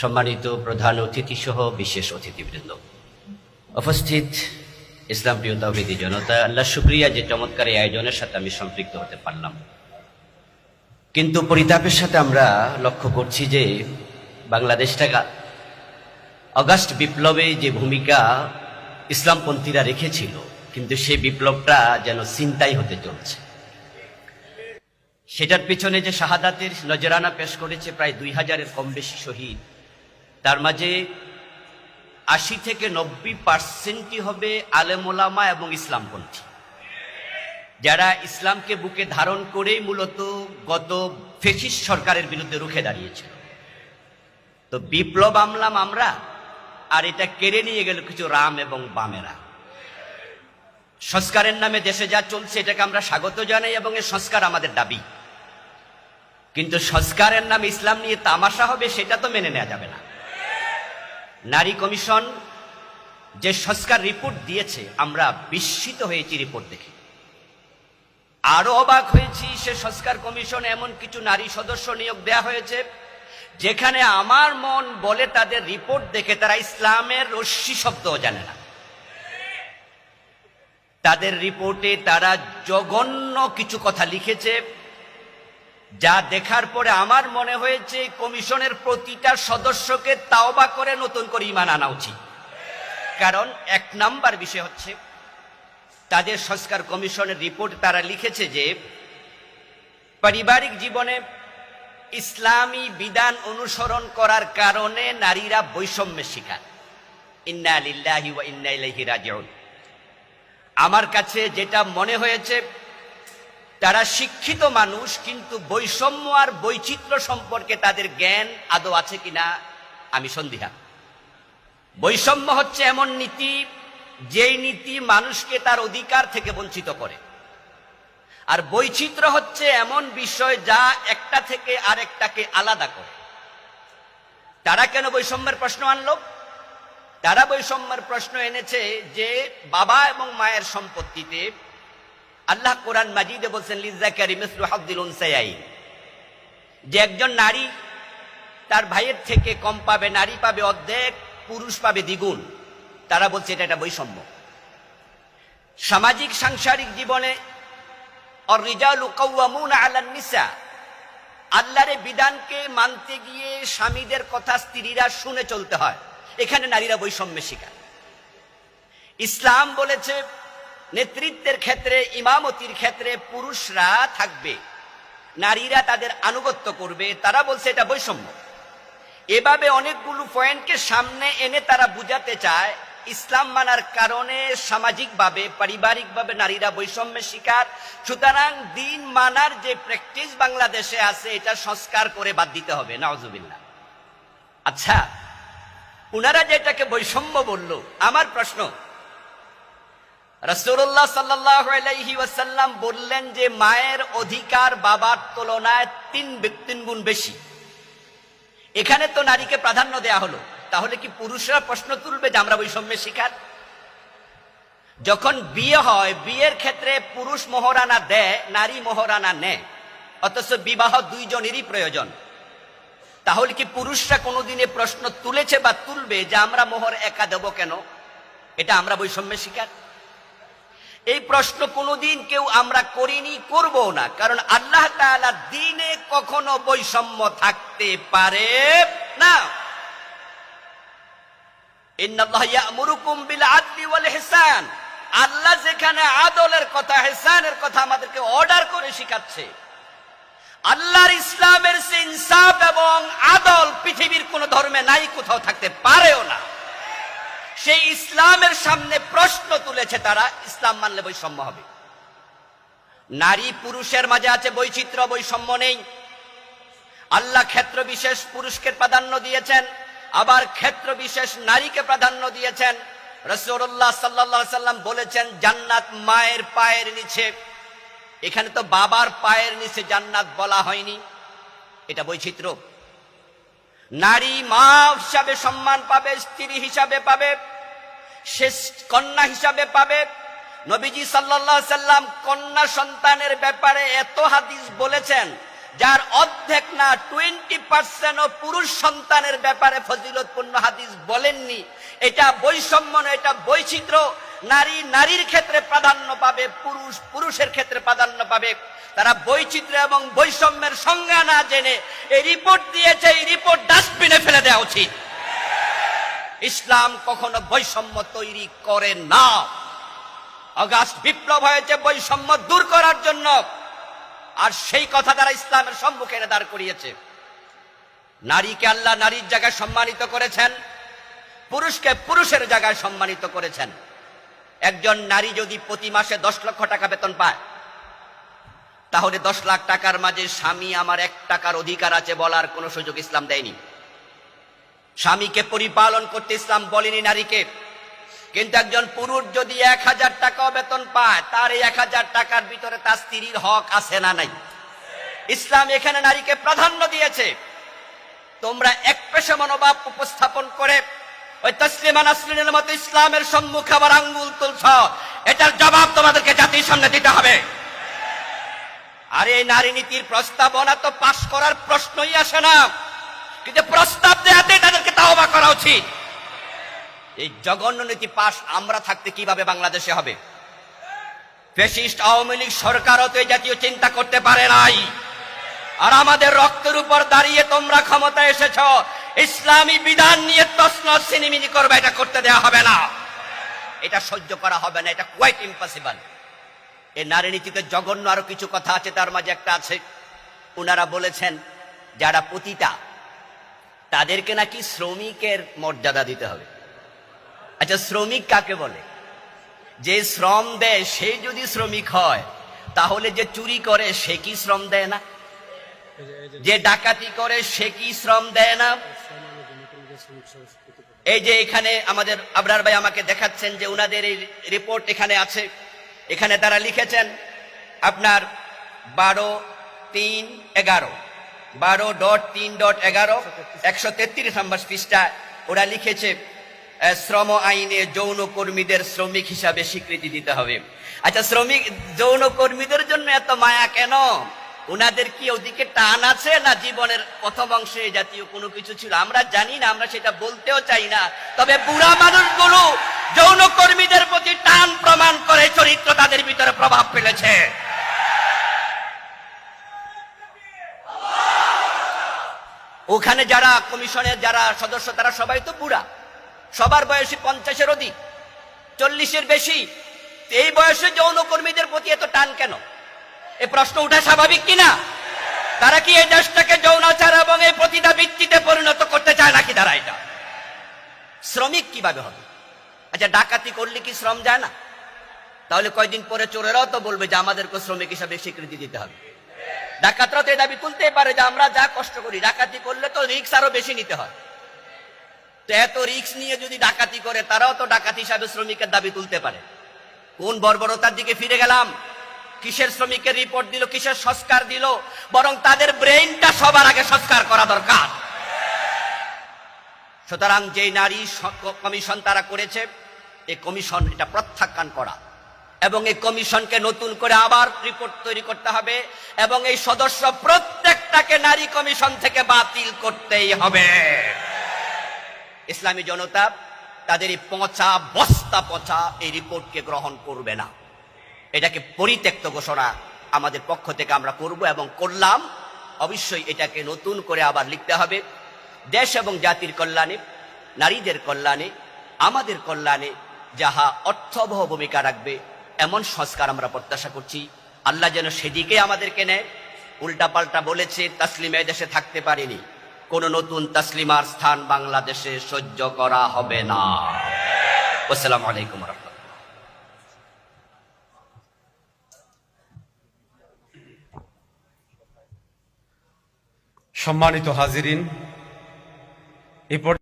সম্মানিত প্রধান অতিথি সহ বিশেষ অতিথিবৃন্দ। উপস্থিত ইসলাম প্রিয় তাহিদি জনতা, আল্লাহ শুক্রিয়া যে চমৎকার এই আয়োজনের সাথে আমি সম্পৃক্ত হতে পারলাম। কিন্তু পরিতাপের সাথে আমরা লক্ষ্য করছি যে বাংলাদেশটা অগাস্ট বিপ্লবে যে ভূমিকা ইসলামপন্থীরা রেখেছিল, কিন্তু সেই বিপ্লবটা যেন চিন্তাই হতে চলছে। সেটার পিছনে যে শাহাদাতের নজরানা পেশ করেছে প্রায় দুই হাজারের কম বেশি শহীদ তার মাঝে আশি থেকে নব্বই পার্সেন্টই হবে আলেমোলামা এবং ইসলামপন্থী। যারা ইসলামকে বুকে ধারণ করেই মূলত গত ফেসিস সরকারের বিরুদ্ধে রুখে দাঁড়িয়েছিল। তো বিপ্লব আমলাম আমরা, আর এটা কেড়ে নিয়ে গেল কিছু রাম এবং বামেরা। সংস্কারের নামে দেশে যা চলছে এটাকে আমরা স্বাগত জানাই এবং এই সংস্কার আমাদের দাবি। কিন্তু সংস্কারের নামে ইসলাম নিয়ে তামাশা হবে সেটা তো মেনে নেওয়া যাবে না। নারী কমিশন যে সংস্কার রিপোর্ট দিয়েছে, আমরা বিস্মিত হয়েছি রিপোর্ট দেখে। আরও অবাক হয়েছি, সে সংস্কার কমিশন এমন কিছু নারী সদস্য নিয়োগ দেয়া হয়েছে, যেখানে আমার মন বলে তাদের রিপোর্ট দেখে তারা ইসলামের রশ্মি শব্দও জানে না। তাদের রিপোর্টে তারা জঘন্য কিছু কথা লিখেছে যা দেখার পরে আমার মনে হয়েছে কমিশনের প্রতিটা সদস্যকে তাওবা করে নতুন করে ইমান আনা উচিত। কারণ এক নাম্বার বিষয় হচ্ছে, তাদের সংস্কার কমিশনের রিপোর্ট তারা লিখেছে যে, পারিবারিক জীবনে ইসলামী বিধান অনুসরণ করার কারণে নারীরা বৈষম্যের শিকার। ইন্না ইন্না আমার কাছে যেটা মনে হয়েছে তারা শিক্ষিত মানুষ, কিন্তু বৈষম্য আর বৈচিত্র্য সম্পর্কে তাদের জ্ঞান আদৌ আছে কিনা, আমি সন্দিহা বৈষম্য হচ্ছে এমন নীতি, যেই নীতি মানুষকে তার অধিকার থেকে বঞ্চিত করে। আর বৈচিত্র্য হচ্ছে এমন বিষয় যা একটা থেকে আরেকটাকে আলাদা করে। তারা কেন বৈষম্যের প্রশ্ন আনল? তারা বৈষম্যের প্রশ্ন এনেছে যে বাবা এবং মায়ের সম্পত্তিতে আল্লাহ কোরআন মাজিদে বলছেন, লিজাকারি মিসলু হাফদিল যে একজন নারী তার ভাইয়ের থেকে কম পাবে, নারী পাবে অর্ধেক, পুরুষ পাবে দ্বিগুণ। তারা বলছে, এটা একটা বৈষম্য। সামাজিক, সাংসারিক জীবনে নিসা। আল্লাহর বিধানকে মানতে গিয়ে স্বামীদের কথা স্ত্রীরা শুনে চলতে হয়। এখানে নারীরা বৈষম্যের শিকার। ইসলাম বলেছে নেতৃত্বের ক্ষেত্রে, ইমামতির ক্ষেত্রে পুরুষরা থাকবে। নারীরা তাদের আনুগত্য করবে। তারা বলছে এটা বৈষম্য। এভাবে অনেকগুলো পয়েন্টকে সামনে এনে তারা বুঝাতে চায়, ইসলাম মানার কারণে সামাজিকভাবে, পারিবারিকভাবে নারীরা বৈষম্যের শিকার। সুতরাং দিন মানার যে প্র্যাকটিস বাংলাদেশে আছে, এটা সংস্কার করে বাদ দিতে হবে। নওয়াজুবিল্লাহ আচ্ছা উনারা যেটাকে বৈষম্য বলল, আমার প্রশ্ন রসুল্লাহ সাল্লাহি ওয়াসাল্লাম বললেন যে মায়ের অধিকার বাবার তুলনায় তিন তিন গুণ বেশি। এখানে তো নারীকে প্রাধান্য দেয়া হলো। তাহলে কি পুরুষরা প্রশ্ন তুলবে যে আমরা বৈষম্যের শিকার? যখন বিয়ে হয়, বিয়ের ক্ষেত্রে পুরুষ মোহরানা দেয়, নারী মোহরানা নেয়। অথচ বিবাহ দুইজনেরই প্রয়োজন। তাহলে কি পুরুষরা কোনোদিনে প্রশ্ন তুলেছে বা তুলবে যে আমরা মোহর একা দেব কেন? এটা আমরা বৈষম্যের শিকার? এই প্রশ্ন কোনোদিন কেউ আমরা করিনি করব না। কারণ আল্লাহ তাআলা দিনে কখনো বৈষম্য থাকতে পারে না। আল্লাহ যেখানে আদলের কথা হেসানের কথা আমাদেরকে অর্ডার করে শিখাচ্ছে। আল্লাহর ইসলামের সে ইনসাফ এবং আদল পৃথিবীর কোন ধর্মে নাই, কোথাও থাকতে পারেও না। সেই ইসলামের সামনে প্রশ্ন তুলেছে তারা, ইসলাম মানলে বৈষম্য হবে। নারী পুরুষের মাঝে আছে বৈচিত্র্য, বৈষম্য নেই। আল্লাহ ক্ষেত্র বিশেষ পুরুষকে প্রাধান্য দিয়েছেন, আবার ক্ষেত্র বিশেষ নারীকে প্রাধান্য দিয়েছেন। রসুল্লাহ সাল্লা সাল্লাম বলেছেন, জান্নাত মায়ের পায়ের নিচে। এখানে তো বাবার পায়ের নিচে জান্নাত বলা হয়নি, এটা বৈচিত্র্য। নারী মা হিসাবে সম্মান পাবে, স্ত্রী হিসাবে পাবে। শেষ কন্যা হিসাবে পাবে। নবীজি সাল্লাহ সাল্লাম কন্যা সন্তানের ব্যাপারে এত হাদিস বলেছেন যার অর্ধেক না টোয়েন্টি পার্সেন্ট ও পুরুষ সন্তানের ব্যাপারে ফজিলতপূর্ণ হাদিস বলেননি। এটা বৈষম্য নয়, এটা বৈচিত্র্য। নারী নারীর ক্ষেত্রে প্রাধান্য পাবে পুরুষ পুরুষের ক্ষেত্রে প্রাধান্য পাবে। তারা বৈচিত্র্য এবং বৈষম্যের সংজ্ঞা না জেনে এই রিপোর্ট দিয়েছে এই রিপোর্ট ডাস্টবিনে ফেলে দেওয়া উচিত। ইসলাম কখনো বৈষম্য তৈরি করে না। অগাস্ট বিপ্লব হয়েছে বৈষম্য দূর করার জন্য। আর সেই কথা তারা ইসলামের সম্মুখে এনে দাঁড় করিয়েছে। নারীকে আল্লাহ নারীর জায়গায় সম্মানিত করেছেন, পুরুষকে পুরুষের জায়গায় সম্মানিত করেছেন। একজন নারী যদি প্রতি মাসে দশ লক্ষ টাকা বেতন পায়, তাহলে দশ লাখ টাকার মাঝে স্বামী আমার এক টাকার অধিকার আছে বলার কোনো সুযোগ ইসলাম দেয়নি। স্বামীকে পরিপালন করতে ইসলাম বলেনি নারীকে। কিন্তু একজন পুরুষ যদি এক হাজার টাকাও বেতন পায়, তার এই এক হাজার টাকার ভিতরে তার স্ত্রীর হক আছে না নাই। ইসলাম এখানে নারীকে প্রাধান্য দিয়েছে। তোমরা এক পেশা মনোভাব উপস্থাপন করে ওই তসলিমা নাসরিনের মতো ইসলামের সম্মুখে আবার আঙ্গুল তুলছ। এটার জবাব তোমাদেরকে জাতির সামনে দিতে হবে। আর এই নারী নীতির প্রস্তাবনা তো পাশ করার প্রশ্নই আসে না। কিন্তু প্রস্তাব দেয়াতে উচিত এই জঘন্য নীতি পাশ আমরা থাকতে কীভাবে বাংলাদেশে হবে? ফেসিস্ট আওয়ামী লীগ সরকারও তো এই জাতীয় চিন্তা করতে পারে নাই। আর আমাদের রক্তের উপর দাঁড়িয়ে তোমরা ক্ষমতা এসেছ, ইসলামী বিধান নিয়ে তসন সিনিমিনি করবে, এটা করতে দেওয়া হবে না। এটা সহ্য করা হবে না, এটা কোয়াইট ইম্পসিবল এই নারী নীতিতে জঘন্য আরও কিছু কথা আছে, তার মাঝে একটা আছে। ওনারা বলেছেন, যারা পতিতা তাদেরকে নাকি শ্রমিকের মর্যাদা দিতে হবে। আচ্ছা শ্রমিক কাকে বলে? যে শ্রম দেয়, সে যদি শ্রমিক হয়, তাহলে যে চুরি করে, সে কি শ্রম দেয় না? যে ডাকাতি করে, সে কি শ্রম দেয় না? এই যে এখানে আমাদের আবরার ভাই আমাকে দেখাচ্ছেন যে উনাদের এই রিপোর্ট এখানে আছে। এখানে তারা লিখেছেন, আপনার বারো তিন এগারো। বারো ডট, তিন ডট, এগারো, একশো তেত্রিশ নম্বর পৃষ্ঠা। ওরা লিখেছে শ্রম আইনে যৌন কর্মীদের শ্রমিক হিসাবে স্বীকৃতি দিতে হবে। আচ্ছা শ্রমিক, যৌন কর্মীদের জন্য এত মায়া কেন? ওনাদের কি ওদিকে টান আছে না জীবনের প্রথম অংশে জাতীয় কোনো কিছু ছিল? আমরা জানি না, আমরা সেটা বলতেও চাই না। তবে বুড়া মানুষগুলো যৌন কর্মীদের প্রতি টান প্রমাণ করে চরিত্র তাদের ভিতরে প্রভাব ফেলেছে। ওখানে যারা কমিশনের যারা সদস্য, তারা সবাই তো বুড়া। সবার বয়সী পঞ্চাশের অধিক। চল্লিশের বেশি। এই বয়সে যৌন কর্মীদের প্রতি এত টান কেন? এ প্রশ্ন উঠা স্বাভাবিক কিনা? তারা কি এই দেশটাকে যৌনাচার এবং এই প্রতিটা ভিত্তিতে পরিণত করতে চায় নাকি তারা এটা? শ্রমিক কীভাবে হবে? আচ্ছা ডাকাতি করলে কি শ্রম যায় না? তাহলে কয়দিন পরে চোরেরাও তো বলবে যে আমাদেরকে শ্রমিক হিসাবে স্বীকৃতি দিতে হবে। ডাকাতরা তো দাবি তুলতেই পারে যে আমরা যা কষ্ট করি, ডাকাতি করলে তো রিক্স আরও বেশি নিতে হয়। তো এত রিক্স নিয়ে যদি ডাকাতি করে, তারাও তো ডাকাতি হিসাবে শ্রমিকের দাবি তুলতে পারে। কোন বর্বরতার দিকে ফিরে গেলাম? কিসের শ্রমিকের রিপোর্ট দিল, কিসের সংস্কার দিল? বরং তাদের ব্রেইনটা সবার আগে সংস্কার করা দরকার। সুতরাং যে নারী কমিশন তারা করেছে এই কমিশন এটা প্রত্যাখ্যান করা। এবং এই কমিশনকে নতুন করে আবার রিপোর্ট তৈরি করতে হবে এবং এই সদস্য প্রত্যেকটাকে নারী কমিশন থেকে বাতিল করতেই হবে। ইসলামী জনতা তাদের এই পচা বস্তা পচা এই রিপোর্টকে গ্রহণ করবে না। এটাকে পরিত্যক্ত ঘোষণা আমাদের পক্ষ থেকে আমরা করব এবং করলাম। অবশ্যই এটাকে নতুন করে আবার লিখতে হবে। দেশ এবং জাতির কল্যাণে, নারীদের কল্যাণে, আমাদের কল্যাণে যাহা অর্থবহ ভূমিকা রাখবে এমন সংস্কার আমরা প্রত্যাশা করছি। আল্লাহ যেন সেদিকে আমাদেরকে নেয়। উল্টাপাল্টা বলেছে, তাসলিমা দেশে থাকতে পারেনি। কোন নতুন তাসলিমার স্থান বাংলাদেশে সহ্য করা হবে না। আসসালামু আলাইকুম সম্মানিত হাজিরিন, এ পর্যায়ে